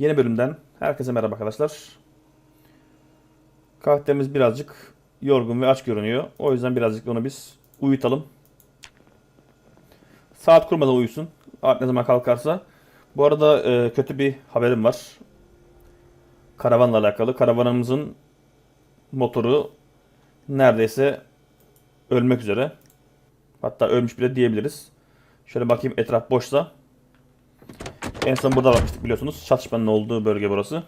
Yeni bölümden herkese merhaba arkadaşlar. Karakterimiz birazcık yorgun ve aç görünüyor. O yüzden birazcık onu biz uyutalım. Saat kurmadan uyusun. Artık ne zaman kalkarsa. Bu arada e, kötü bir haberim var. Karavanla alakalı. Karavanımızın motoru neredeyse ölmek üzere. Hatta ölmüş bile diyebiliriz. Şöyle bakayım etraf boşsa. En son burada bakmıştık biliyorsunuz. Çatışmanın olduğu bölge burası.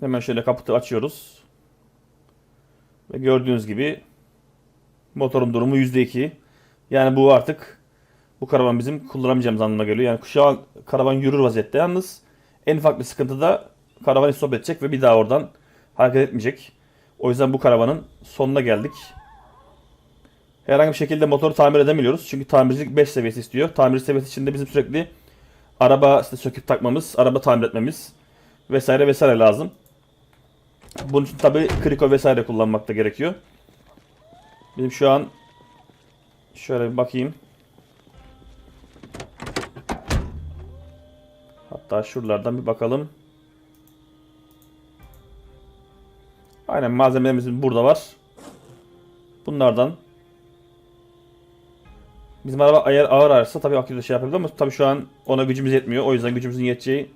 Hemen şöyle kaputu açıyoruz. Ve gördüğünüz gibi motorun durumu %2. Yani bu artık bu karavan bizim kullanamayacağımız anlamına geliyor. Yani şu an karavan yürür vaziyette. Yalnız en ufak bir sıkıntı da karavan istop edecek ve bir daha oradan hareket etmeyecek. O yüzden bu karavanın sonuna geldik. Herhangi bir şekilde motoru tamir edemiyoruz. Çünkü tamircilik 5 seviyesi istiyor. Tamir seviyesi içinde bizim sürekli araba işte söküp takmamız, araba tamir etmemiz vesaire vesaire lazım. Bunun için tabi kriko vesaire kullanmak da gerekiyor. Bizim şu an şöyle bir bakayım. Hatta şuralardan bir bakalım. Aynen malzemelerimiz burada var. Bunlardan Bizim araba eğer ağır ağırsa tabii akülde şey yapabilir ama tabii şu an ona gücümüz yetmiyor. O yüzden gücümüzün yeteceği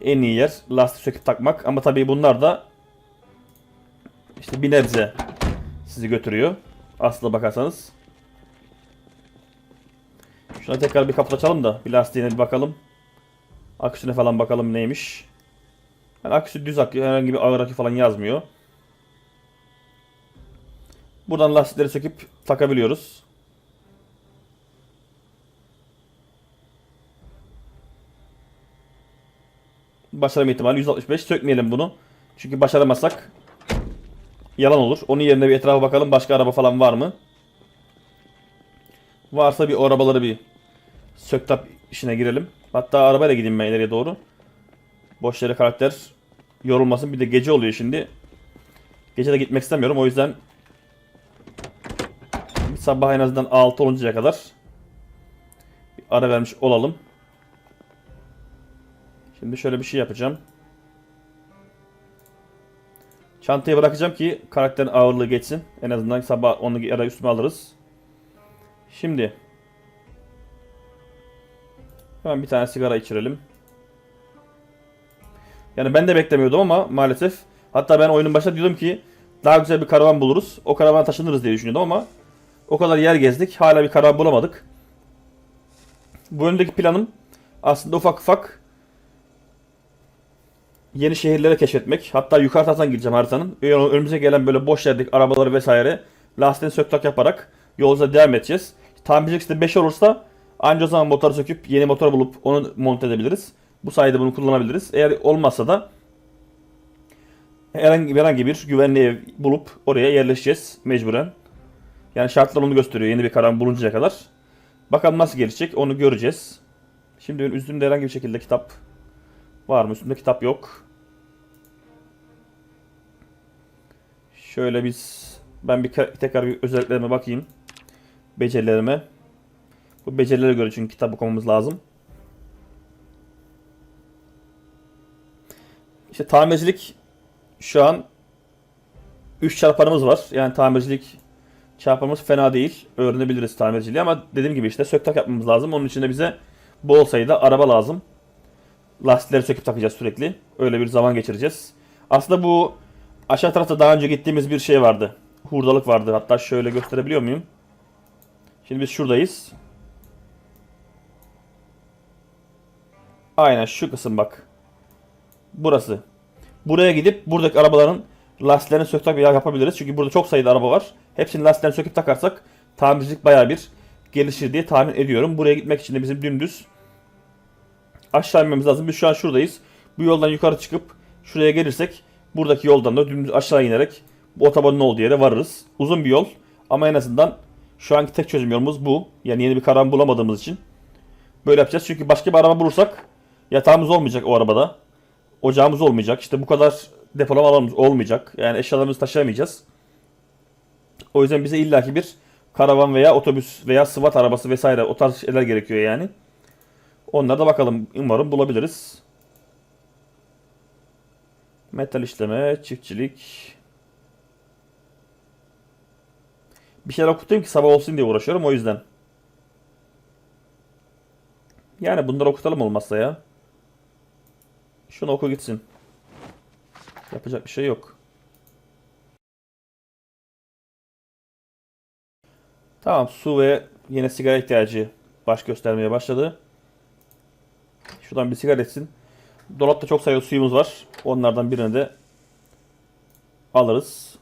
en iyi yer lastik söküp takmak. Ama tabii bunlar da işte bir nebze sizi götürüyor. Aslına bakarsanız. Şuna tekrar bir kaput açalım da bir lastiğine bir bakalım. Aküsüne falan bakalım neymiş. Yani aküsü düz akü, herhangi bir ağır akü falan yazmıyor. Buradan lastikleri söküp takabiliyoruz. Başarma ihtimali 165. Sökmeyelim bunu. Çünkü başaramazsak yalan olur. Onun yerine bir etrafa bakalım. Başka araba falan var mı? Varsa bir o arabaları bir söktap işine girelim. Hatta arabayla gideyim ben ileriye doğru. Boş yere karakter yorulmasın. Bir de gece oluyor şimdi. Gece de gitmek istemiyorum. O yüzden sabah en azından 6 oluncaya kadar bir ara vermiş olalım. Şimdi şöyle bir şey yapacağım. Çantayı bırakacağım ki karakterin ağırlığı geçsin. En azından sabah onu ara üstüme alırız. Şimdi hemen bir tane sigara içirelim. Yani ben de beklemiyordum ama maalesef. Hatta ben oyunun başında diyordum ki daha güzel bir karavan buluruz. O karavana taşınırız diye düşünüyordum ama o kadar yer gezdik. Hala bir karavan bulamadık. Bu öndeki planım aslında ufak ufak yeni şehirlere keşfetmek. Hatta yukarı taraftan gideceğim haritanın. Önümüze gelen böyle boş yerdeki arabaları vesaire lastiğini söktak yaparak yolumuza devam edeceğiz. Tamircilik işte 5 olursa anca o zaman motoru söküp yeni motor bulup onu monte edebiliriz. Bu sayede bunu kullanabiliriz. Eğer olmazsa da herhangi, herhangi bir güvenli ev bulup oraya yerleşeceğiz mecburen. Yani şartlar onu gösteriyor yeni bir karan buluncaya kadar. Bakalım nasıl gelişecek onu göreceğiz. Şimdi benim herhangi bir şekilde kitap var mı? Üstümde kitap yok. Şöyle biz ben bir tekrar bir özelliklerime bakayım. Becerilerime. Bu becerilere göre çünkü kitap okumamız lazım. İşte tamircilik şu an 3 çarpanımız var. Yani tamircilik çarpanımız fena değil. Öğrenebiliriz tamirciliği ama dediğim gibi işte sök tak yapmamız lazım. Onun için de bize bol sayıda araba lazım. Lastikleri söküp takacağız sürekli. Öyle bir zaman geçireceğiz. Aslında bu aşağı tarafta daha önce gittiğimiz bir şey vardı. Hurdalık vardı. Hatta şöyle gösterebiliyor muyum? Şimdi biz şuradayız. Aynen şu kısım bak. Burası. Buraya gidip buradaki arabaların lastiklerini söküp yapabiliriz. Çünkü burada çok sayıda araba var. Hepsinin lastiklerini söküp takarsak tamircilik baya bir gelişir diye tahmin ediyorum. Buraya gitmek için de bizim dümdüz aşağı inmemiz lazım. Biz şu an şuradayız. Bu yoldan yukarı çıkıp şuraya gelirsek buradaki yoldan da dümdüz aşağı inerek bu otobanın olduğu yere varırız. Uzun bir yol ama en azından şu anki tek çözüm yolumuz bu. Yani yeni bir karavan bulamadığımız için. Böyle yapacağız. Çünkü başka bir araba bulursak yatağımız olmayacak o arabada. Ocağımız olmayacak. İşte bu kadar depolama alanımız olmayacak. Yani eşyalarımızı taşıyamayacağız. O yüzden bize illaki bir karavan veya otobüs veya SWAT arabası vesaire o tarz şeyler gerekiyor yani. Onlara da bakalım. Umarım bulabiliriz. Metal işleme, çiftçilik. Bir şeyler okutayım ki sabah olsun diye uğraşıyorum o yüzden. Yani bunları okutalım olmazsa ya. Şunu oku gitsin. Yapacak bir şey yok. Tamam su ve yine sigara ihtiyacı baş göstermeye başladı. Şuradan bir sigara etsin. Dolapta çok sayıda suyumuz var. Onlardan birini de alırız.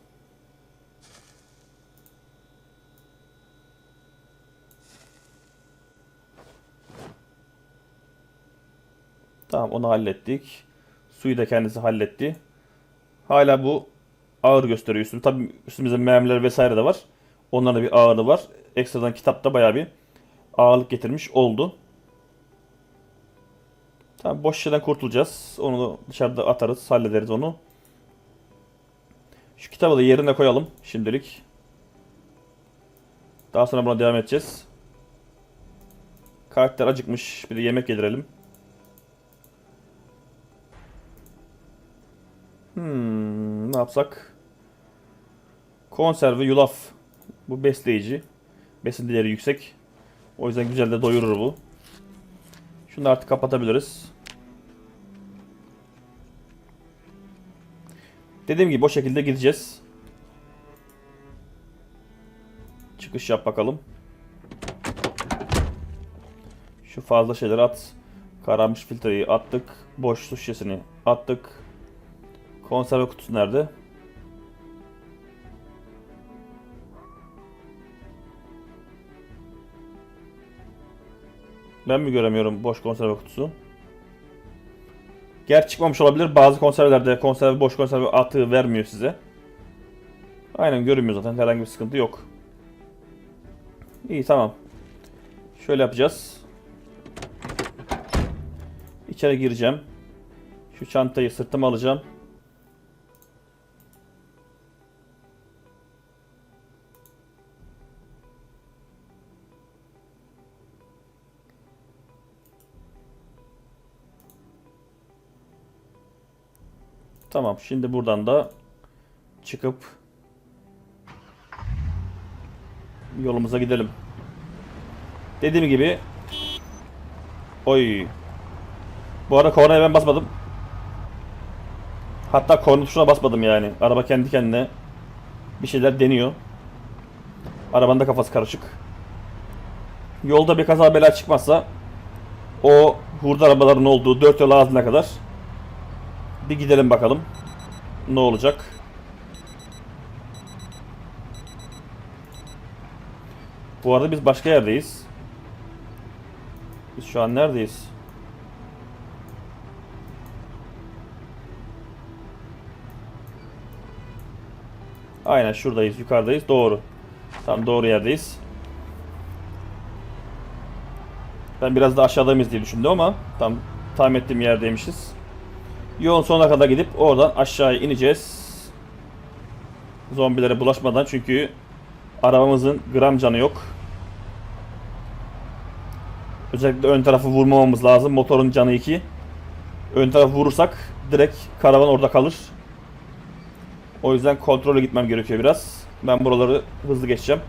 Tamam onu hallettik. Suyu da kendisi halletti. Hala bu ağır gösteriyor üstüm. Tabii üstümüzde mermiler vesaire de var. Onların da bir ağırlığı var. Ekstradan kitapta bayağı bir ağırlık getirmiş oldu. Tamam boş şeyden kurtulacağız. Onu dışarıda atarız, hallederiz onu. Şu kitabı da yerine koyalım şimdilik. Daha sonra buna devam edeceğiz. Karakter acıkmış. Bir de yemek yedirelim. Hmm, ne yapsak? Konserve yulaf. Bu besleyici. Besin değeri yüksek. O yüzden güzel de doyurur bu. Şunu da artık kapatabiliriz. Dediğim gibi o şekilde gideceğiz. Çıkış yap bakalım. Şu fazla şeyleri at. Kararmış filtreyi attık. Boş su şişesini attık. Konserve kutusu nerede? Ben mi göremiyorum boş konserve kutusu? Gerçi çıkmamış olabilir. Bazı konservelerde konserve boş konserve atığı vermiyor size. Aynen görünmüyor zaten. Herhangi bir sıkıntı yok. İyi tamam. Şöyle yapacağız. İçeri gireceğim. Şu çantayı sırtıma alacağım. Tamam şimdi buradan da çıkıp yolumuza gidelim. Dediğim gibi Oy. Bu arada kornaya ben basmadım. Hatta korna tuşuna basmadım yani. Araba kendi kendine bir şeyler deniyor. Arabanın da kafası karışık. Yolda bir kaza bela çıkmazsa o hurda arabaların olduğu dört yol ağzına kadar bir gidelim bakalım. Ne olacak? Bu arada biz başka yerdeyiz. Biz şu an neredeyiz? Aynen şuradayız, yukarıdayız. Doğru. Tam doğru yerdeyiz. Ben biraz da aşağıdayız diye düşündüm ama tam tahmin ettiğim yerdeymişiz. Yolun sonuna kadar gidip oradan aşağıya ineceğiz. Zombilere bulaşmadan çünkü arabamızın gram canı yok. Özellikle ön tarafı vurmamamız lazım. Motorun canı 2. Ön tarafı vurursak direkt karavan orada kalır. O yüzden kontrolü gitmem gerekiyor biraz. Ben buraları hızlı geçeceğim.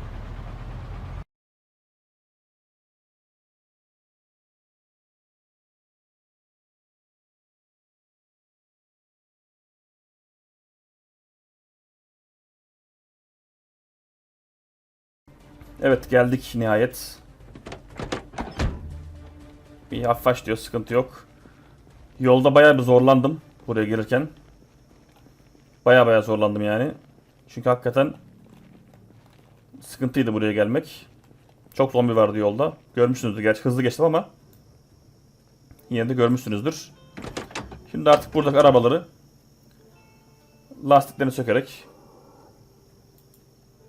Evet geldik nihayet. Bir hafif diyor sıkıntı yok. Yolda bayağı bir zorlandım buraya gelirken. Bayağı bayağı zorlandım yani. Çünkü hakikaten sıkıntıydı buraya gelmek. Çok zombi vardı yolda. Görmüşsünüzdür gerçi hızlı geçtim ama yine de görmüşsünüzdür. Şimdi artık buradaki arabaları lastiklerini sökerek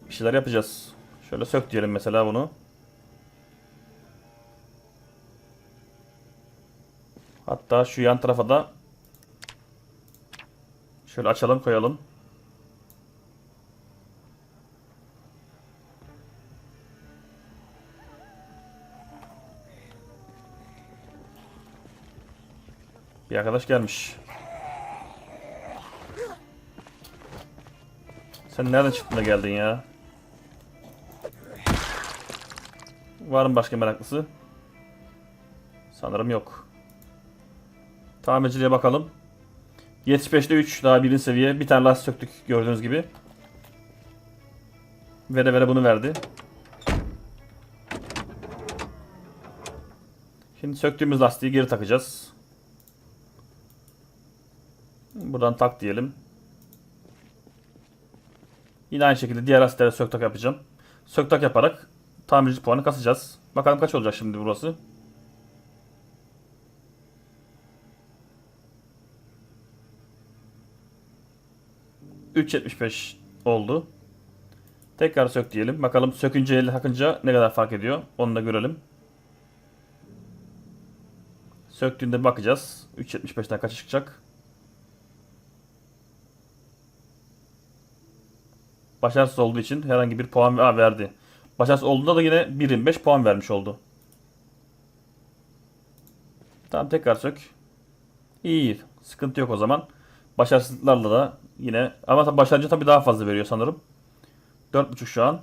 bir şeyler yapacağız. Şöyle sök diyelim mesela bunu. Hatta şu yan tarafa da şöyle açalım koyalım. Bir arkadaş gelmiş. Sen nereden çıktın da geldin ya? Var mı başka meraklısı? Sanırım yok. Tamirciliğe bakalım. 75'te 3 daha birinci seviye. Bir tane lastik söktük gördüğünüz gibi. Vere vere bunu verdi. Şimdi söktüğümüz lastiği geri takacağız. Buradan tak diyelim. Yine aynı şekilde diğer lastiklere sök tak yapacağım. Sök tak yaparak tamirci puanı kasacağız. Bakalım kaç olacak şimdi burası. ...3.75 oldu. Tekrar sök diyelim. Bakalım sökünce elle takınca ne kadar fark ediyor. Onu da görelim. Söktüğünde bakacağız. 3.75'ten kaç çıkacak. Başarısız olduğu için herhangi bir puan verdi. Başarısız olduğunda da yine 1.25 puan vermiş oldu. Tamam tekrar sök. İyi. Sıkıntı yok o zaman. Başarısızlarla da yine ama tabii başarınca tabii daha fazla veriyor sanırım. 4.5 şu an.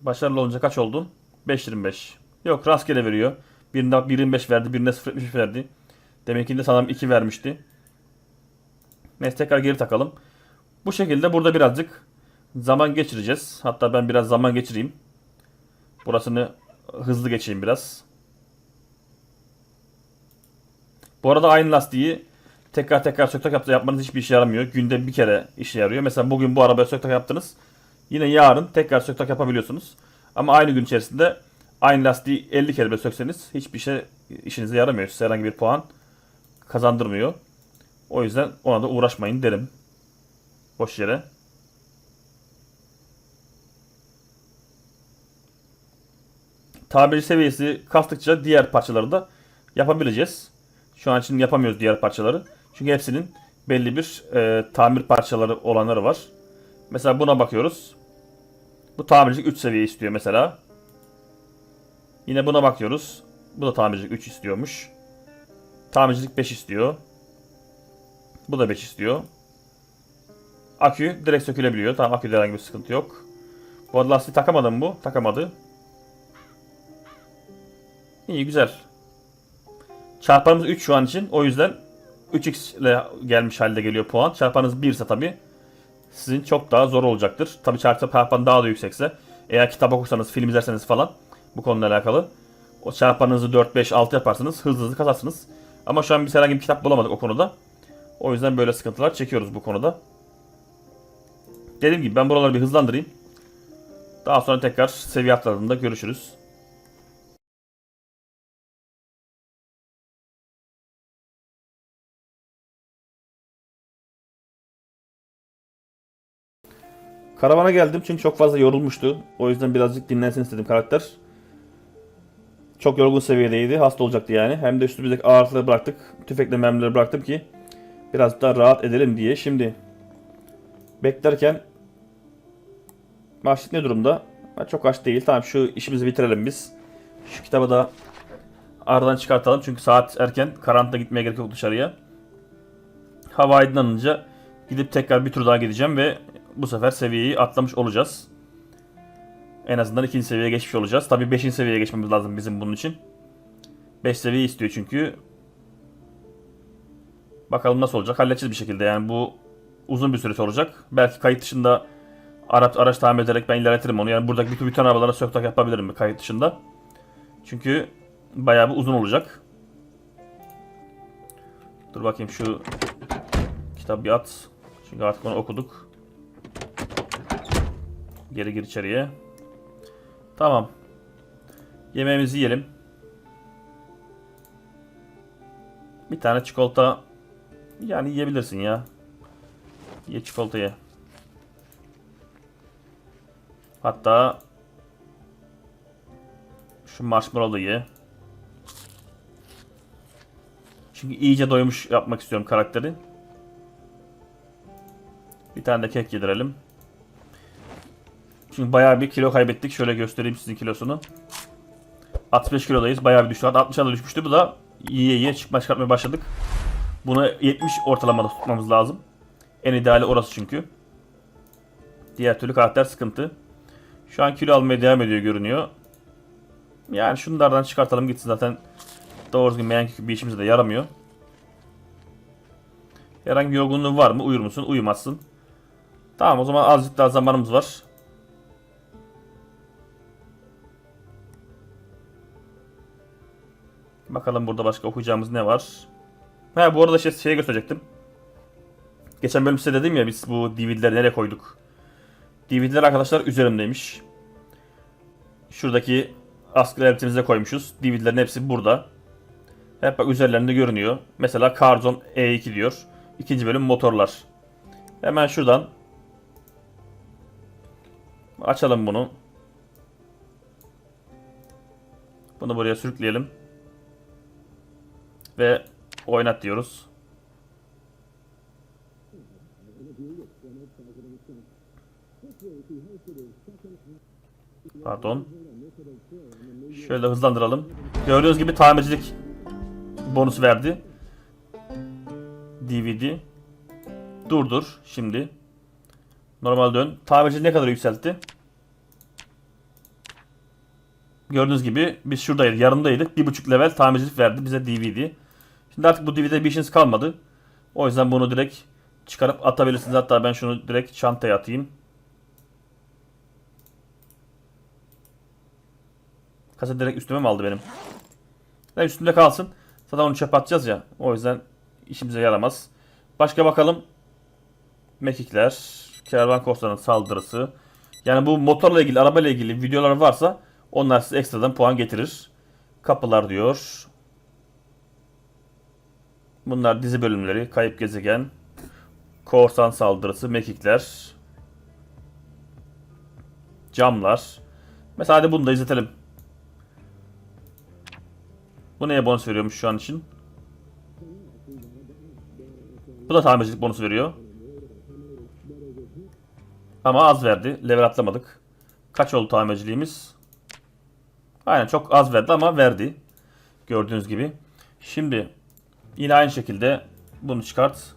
Başarılı olunca kaç oldu? 5.25. Yok rastgele veriyor. Birinde 1.25 verdi, birinde 0.75 verdi. Demek ki de sanırım 2 vermişti. Neyse tekrar geri takalım. Bu şekilde burada birazcık zaman geçireceğiz. Hatta ben biraz zaman geçireyim. Burasını hızlı geçeyim biraz. Bu arada aynı lastiği tekrar tekrar söktak yapmanız hiçbir işe yaramıyor. Günde bir kere işe yarıyor. Mesela bugün bu arabaya söktak yaptınız. Yine yarın tekrar söktak yapabiliyorsunuz. Ama aynı gün içerisinde aynı lastiği 50 kere böyle sökseniz hiçbir şey işinize yaramıyor. Size herhangi bir puan kazandırmıyor. O yüzden ona da uğraşmayın derim. Boş yere. Tabiri seviyesi kastıkça diğer parçaları da yapabileceğiz. Şu an için yapamıyoruz diğer parçaları. Çünkü hepsinin belli bir e, tamir parçaları olanları var. Mesela buna bakıyoruz. Bu tamircilik 3 seviye istiyor mesela. Yine buna bakıyoruz. Bu da tamircilik 3 istiyormuş. Tamircilik 5 istiyor. Bu da 5 istiyor. Akü direkt sökülebiliyor. Tamam aküde herhangi bir sıkıntı yok. Bu arada lastiği takamadı mı bu? Takamadı. İyi güzel. Çarpanımız 3 şu an için. O yüzden 3x ile gelmiş halde geliyor puan. Çarpanınız 1 ise tabi sizin çok daha zor olacaktır. Tabi çarpan daha da yüksekse eğer kitap okursanız, film izlerseniz falan bu konuyla alakalı o çarpanınızı 4, 5, 6 yaparsanız hızlı hızlı kazarsınız. Ama şu an biz herhangi bir kitap bulamadık o konuda. O yüzden böyle sıkıntılar çekiyoruz bu konuda. Dediğim gibi ben buraları bir hızlandırayım. Daha sonra tekrar seviye atladığında görüşürüz. Karavana geldim çünkü çok fazla yorulmuştu. O yüzden birazcık dinlensin istedim karakter. Çok yorgun seviyedeydi. Hasta olacaktı yani. Hem de üstümüzdeki ağırlıkları bıraktık. Tüfekle mermileri bıraktım ki biraz daha rahat edelim diye. Şimdi beklerken Başlık ne durumda? Çok aç değil. Tamam şu işimizi bitirelim biz. Şu kitabı da aradan çıkartalım. Çünkü saat erken. Karanlıkta gitmeye gerek yok dışarıya. Hava aydınlanınca gidip tekrar bir tur daha gideceğim ve bu sefer seviyeyi atlamış olacağız. En azından ikinci seviyeye geçmiş olacağız. Tabii 5. seviyeye geçmemiz lazım bizim bunun için. 5 seviye istiyor çünkü. Bakalım nasıl olacak. Halledeceğiz bir şekilde. Yani bu uzun bir süreç olacak. Belki kayıt dışında araç, araç tamir ederek ben ilerletirim onu. Yani buradaki bütün, bütün arabalara söktak yapabilirim kayıt dışında. Çünkü bayağı bir uzun olacak. Dur bakayım şu kitabı bir at. Çünkü artık onu okuduk. Geri gir içeriye. Tamam. Yemeğimizi yiyelim. Bir tane çikolata yani yiyebilirsin ya. Ye çikolatayı. Hatta şu marshmallow'u ye. Çünkü iyice doymuş yapmak istiyorum karakteri. Bir tane de kek yedirelim. Çünkü bayağı bir kilo kaybettik. Şöyle göstereyim sizin kilosunu. 65 kilodayız. Bayağı bir düştü. Hatta 60'a da düşmüştü. Bu da iyiye iyiye çıkma çıkartmaya başladık. Bunu 70 ortalamada tutmamız lazım. En ideali orası çünkü. Diğer türlü karakter sıkıntı. Şu an kilo almaya devam ediyor görünüyor. Yani şunlardan çıkartalım gitsin zaten doğru düzgün meyank bir işimize de yaramıyor. Herhangi bir var mı? Uyur musun? Uyumazsın. Tamam o zaman azıcık daha zamanımız var. Bakalım burada başka okuyacağımız ne var? Ha bu arada şey, şeye gösterecektim. Geçen bölüm size dedim ya biz bu DVD'leri nereye koyduk? DVD'ler arkadaşlar üzerimdeymiş. Şuradaki askı elbisemizde koymuşuz. DVD'lerin hepsi burada. Hep bak üzerlerinde görünüyor. Mesela Carzon E2 diyor. İkinci bölüm motorlar. Hemen şuradan açalım bunu. Bunu buraya sürükleyelim. Ve oynat diyoruz. Pardon. Şöyle hızlandıralım. Gördüğünüz gibi tamircilik bonus verdi. DVD. Durdur şimdi. Normal dön. Tamirci ne kadar yükseltti? Gördüğünüz gibi biz şuradaydık, yarımdaydık. Bir buçuk level tamircilik verdi bize DVD. Şimdi artık bu DVD'de bir işiniz kalmadı. O yüzden bunu direkt çıkarıp atabilirsiniz. Hatta ben şunu direkt çantaya atayım. Kasa direkt üstüme mi aldı benim? Ben üstümde kalsın. Zaten onu çöpe atacağız ya. O yüzden işimize yaramaz. Başka bakalım. Mekikler. Kervan korsanın saldırısı. Yani bu motorla ilgili, arabayla ilgili videolar varsa onlar size ekstradan puan getirir. Kapılar diyor. Bunlar dizi bölümleri. Kayıp gezegen. Korsan saldırısı. Mekikler. Camlar. Mesela hadi bunu da izletelim. Bu neye bonus veriyormuş şu an için? Bu da tamircilik bonusu veriyor. Ama az verdi. Level atlamadık. Kaç oldu tamirciliğimiz? Aynen çok az verdi ama verdi. Gördüğünüz gibi. Şimdi yine aynı şekilde bunu çıkart.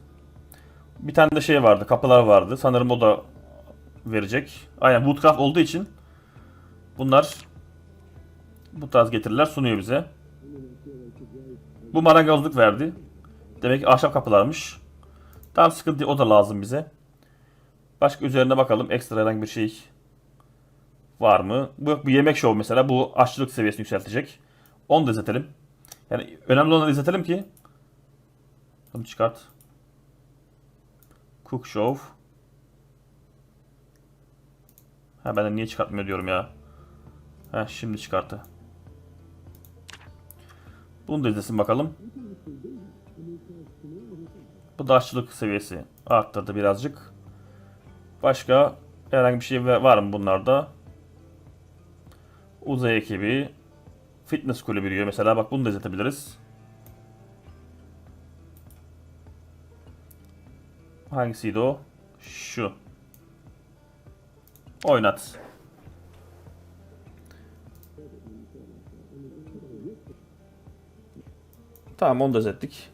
Bir tane de şey vardı. Kapılar vardı. Sanırım o da verecek. Aynen Woodcraft olduğu için bunlar bu tarz getiriler sunuyor bize. Bu marangozluk verdi. Demek ki ahşap kapılarmış. Tam sıkıntı o da lazım bize. Başka üzerine bakalım. Ekstra herhangi bir şey var mı? Bu bir yemek şovu mesela. Bu aşçılık seviyesini yükseltecek. Onu da izletelim. Yani önemli olanı izletelim ki. Bunu çıkart. Cook show. Ha ben de niye çıkartmıyor diyorum ya. Ha şimdi çıkarttı. Bunu da izlesin bakalım. Bu da aşçılık seviyesi arttırdı birazcık. Başka herhangi bir şey var mı bunlarda? Uzay ekibi, fitness kulübü diyor mesela. Bak bunu da izletebiliriz. Hangisiydi o? Şu. Oynat. Tamam onu da izlettik.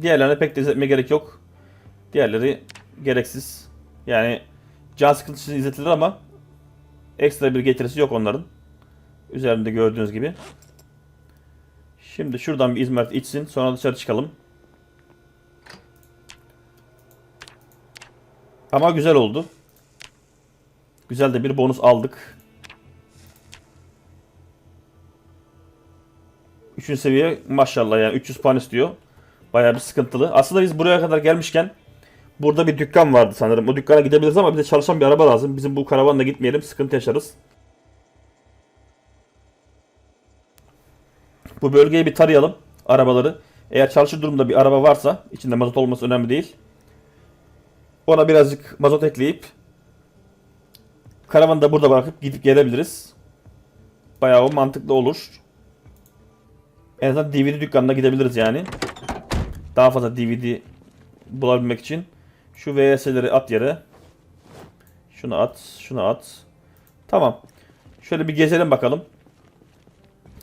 Diğerlerine pek de izletmeye gerek yok. Diğerleri gereksiz. Yani can sıkıntısı izletilir ama ekstra bir getirisi yok onların. Üzerinde gördüğünüz gibi. Şimdi şuradan bir izmarit içsin. Sonra dışarı çıkalım. Ama güzel oldu. Güzel de bir bonus aldık. Üçüncü seviye maşallah yani 300 puan istiyor. Bayağı bir sıkıntılı. Aslında biz buraya kadar gelmişken burada bir dükkan vardı sanırım. O dükkana gidebiliriz ama bize çalışan bir araba lazım. Bizim bu karavanla gitmeyelim. Sıkıntı yaşarız. Bu bölgeyi bir tarayalım. Arabaları. Eğer çalışır durumda bir araba varsa içinde mazot olması önemli değil. Ona birazcık mazot ekleyip karavanı da burada bırakıp gidip gelebiliriz. Bayağı o mantıklı olur. En azından DVD dükkanına gidebiliriz yani. Daha fazla DVD bulabilmek için. Şu VS'leri at yere. Şunu at, şunu at. Tamam. Şöyle bir gezelim bakalım.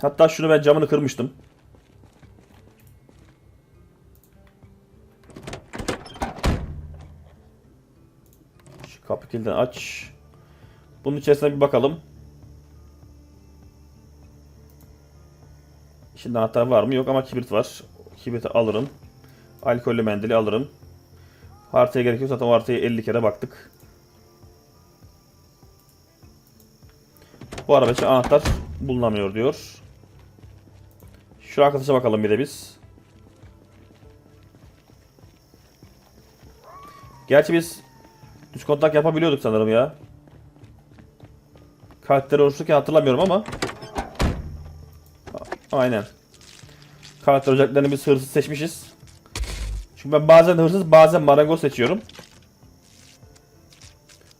Hatta şunu ben camını kırmıştım. Kilidini aç. Bunun içerisine bir bakalım. Şimdi anahtar var mı? Yok ama kibrit var. Kibriti alırım. Alkollü mendili alırım. Haritaya gerek yok. Zaten o haritaya 50 kere baktık. Bu araba için anahtar bulunamıyor diyor. Şu arkadaşa bakalım bir de biz. Gerçi biz düz kontak yapabiliyorduk sanırım ya. Karakteri oluştururken hatırlamıyorum ama. Aynen. Karakter özelliklerini biz hırsız seçmişiz. Çünkü ben bazen hırsız bazen marangoz seçiyorum.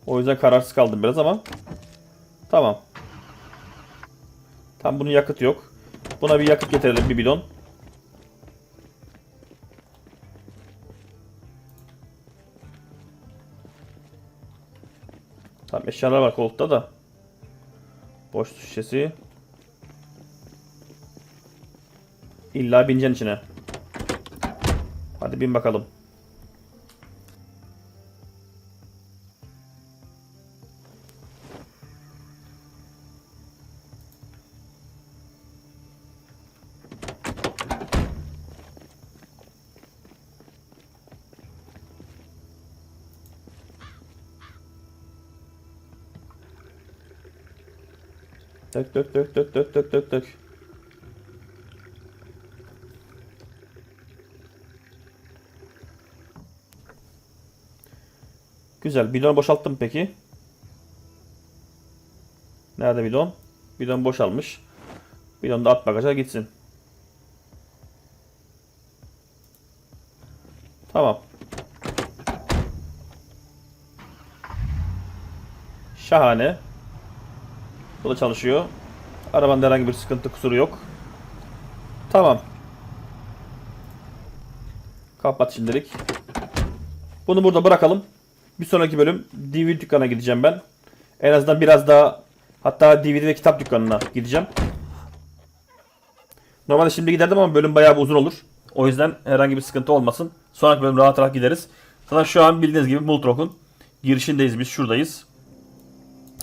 O yüzden kararsız kaldım biraz ama. Tamam. Tam bunun yakıt yok. Buna bir yakıt getirelim bir bidon. Tamam eşyalar var koltukta da. Boş su şişesi. İlla bineceksin içine. Hadi bin bakalım. Dök dök dök dök dök dök dök dök. Güzel. Bidon boşalttım peki. Nerede bidon? Bidon boşalmış. Bidonu da at bagaja gitsin. Tamam. Şahane. Bu da çalışıyor. Arabanın herhangi bir sıkıntı kusuru yok. Tamam. Kapat şimdilik. Bunu burada bırakalım. Bir sonraki bölüm DVD dükkanına gideceğim ben. En azından biraz daha hatta DVD ve kitap dükkanına gideceğim. Normalde şimdi giderdim ama bölüm bayağı bir uzun olur. O yüzden herhangi bir sıkıntı olmasın. Sonraki bölüm rahat rahat gideriz. Zaten şu an bildiğiniz gibi Multrock'un girişindeyiz biz şuradayız.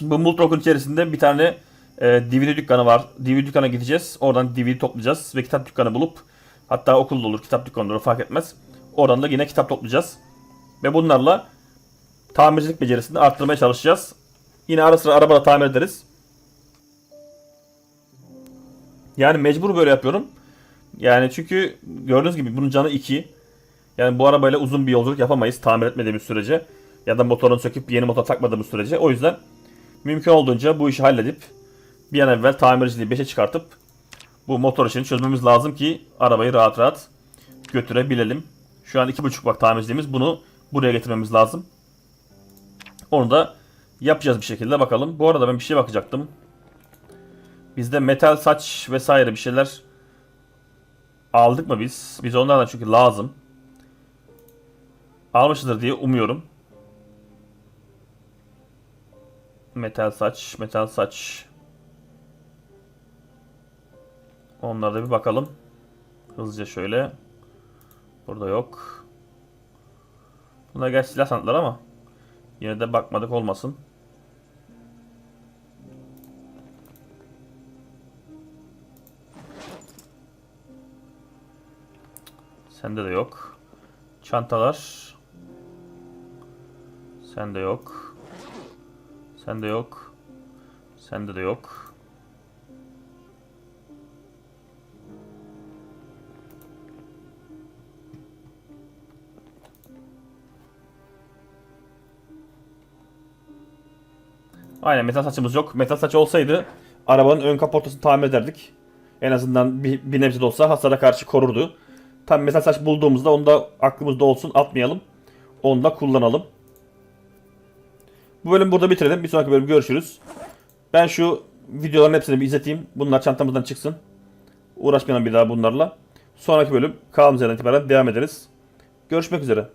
Bu Multrock'un içerisinde bir tane e, DVD dükkanı var. DVD dükkana gideceğiz. Oradan DVD toplayacağız ve kitap dükkanı bulup hatta okulda olur, kitap dükkanı olur fark etmez. Oradan da yine kitap toplayacağız. Ve bunlarla tamircilik becerisini arttırmaya çalışacağız. Yine ara sıra arabada tamir ederiz. Yani mecbur böyle yapıyorum. Yani çünkü gördüğünüz gibi bunun canı 2. Yani bu arabayla uzun bir yolculuk yapamayız tamir etmediğimiz sürece. Ya da motorunu söküp yeni motor takmadığımız sürece. O yüzden mümkün olduğunca bu işi halledip bir an evvel tamirciliği 5'e çıkartıp bu motor işini çözmemiz lazım ki arabayı rahat rahat götürebilelim. Şu an 2.5 bak tamirciliğimiz bunu buraya getirmemiz lazım. Onu da yapacağız bir şekilde bakalım. Bu arada ben bir şey bakacaktım. Bizde metal saç vesaire bir şeyler aldık mı biz? Biz onlardan çünkü lazım. Almışızdır diye umuyorum. Metal saç, metal saç. Onlara da bir bakalım. Hızlıca şöyle. Burada yok. Bunlar gerçi silah sanatları ama yine de bakmadık olmasın. Sende de yok. Çantalar. Sende yok. Sende yok. Sende de yok. Aynen metal saçımız yok. Metal saç olsaydı arabanın ön kaportasını tamir ederdik. En azından bir, bir nebze de olsa hasara karşı korurdu. Tam metal saç bulduğumuzda onu da aklımızda olsun atmayalım. Onu da kullanalım. Bu bölümü burada bitirelim. Bir sonraki bölüm görüşürüz. Ben şu videoların hepsini bir izleteyim. Bunlar çantamızdan çıksın. Uğraşmayalım bir daha bunlarla. Sonraki bölüm yerden itibaren devam ederiz. Görüşmek üzere.